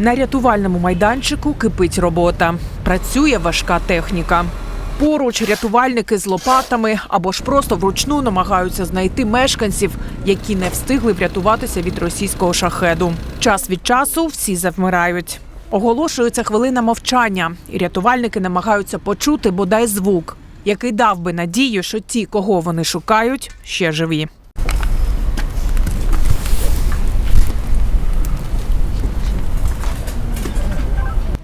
На рятувальному майданчику кипить робота. Працює важка техніка. Поруч рятувальники з лопатами або ж просто вручну намагаються знайти мешканців, які не встигли врятуватися від російського шахеду. Час від часу всі завмирають. Оголошується хвилина мовчання, і рятувальники намагаються почути бодай звук, який дав би надію, що ті, кого вони шукають, ще живі.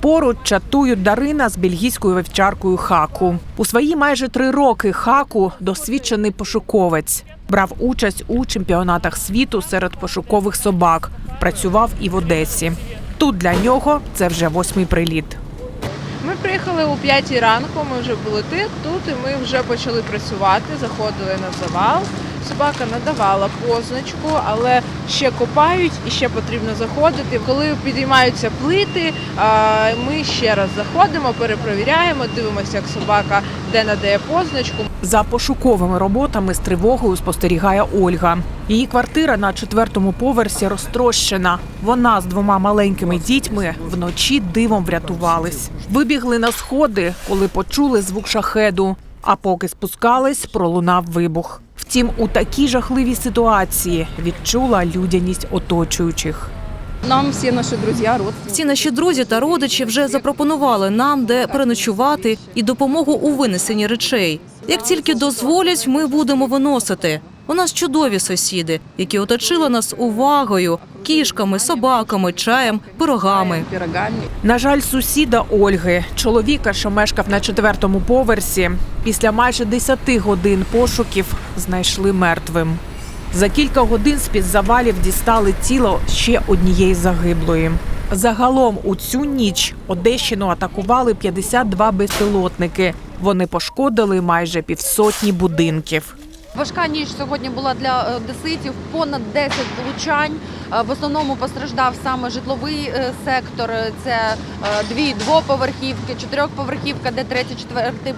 Поруч чатують Дарина з бельгійською вівчаркою Хаку. У свої майже три роки Хаку досвідчений пошуковець. Брав участь у чемпіонатах світу серед пошукових собак. Працював і в Одесі. Тут для нього це вже восьмий приліт. Ми приїхали о 5 ранку, ми вже були тут, і ми вже почали працювати, заходили на завал. Собака надавала позначку, але ще копають і ще потрібно заходити. Коли підіймаються плити, ми ще раз заходимо, перепровіряємо, дивимося, як собака де надає позначку. За пошуковими роботами з тривогою спостерігає Ольга. Її квартира на четвертому поверсі розтрощена. Вона з двома маленькими дітьми вночі дивом врятувались. Вибігли на сходи, коли почули звук шахеду. А поки спускались, пролунав вибух. Втім, у такій жахливій ситуації відчула людяність оточуючих. Нам всі наші друзі. Всі наші друзі та родичі вже запропонували нам, де переночувати і допомогу у винесенні речей. Як тільки дозволять, ми будемо виносити. У нас чудові сусіди, які оточили нас увагою, кішками, собаками, чаєм, пирогами. На жаль, сусіда Ольги, чоловіка, що мешкав на четвертому поверсі, після майже 10 годин пошуків знайшли мертвим. За кілька годин з під завалів дістали тіло ще однієї загиблої. Загалом у цю ніч Одещину атакували 52 безпілотники. Вони пошкодили майже півсотні будинків. Важка ніч сьогодні була для е, одеситів. Понад 10 влучань. Е, В основному постраждав саме житловий е, сектор. Це дві двоповерхівки, чотирьохповерхівка, де третій, четвертий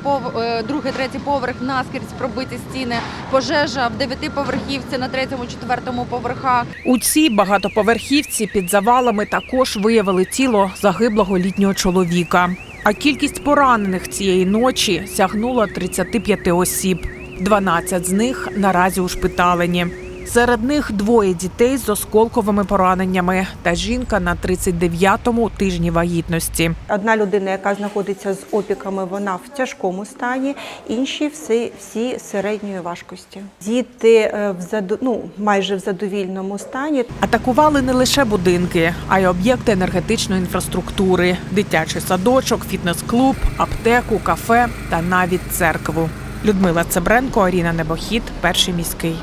другий, третій поверх наскрізь пробиті стіни. Пожежа в дев'ятиповерхівці на третьому, четвертому поверхах. У цій багатоповерхівці під завалами також виявили тіло загиблого літнього чоловіка. А кількість поранених цієї ночі сягнула 35 осіб. 12 з них наразі ушпиталені. Серед них двоє дітей з осколковими пораненнями та жінка на 39-му тижні вагітності. Одна людина, яка знаходиться з опіками, вона в тяжкому стані, інші всі, всі середньої важкості. Діти е, в задо- ну, майже в задовільному стані. Атакували не лише будинки, а й об'єкти енергетичної інфраструктури, дитячий садочок, фітнес-клуб, аптеку, кафе та навіть церкву. Людмила Цебренко, Аріна Небохід, перший міський.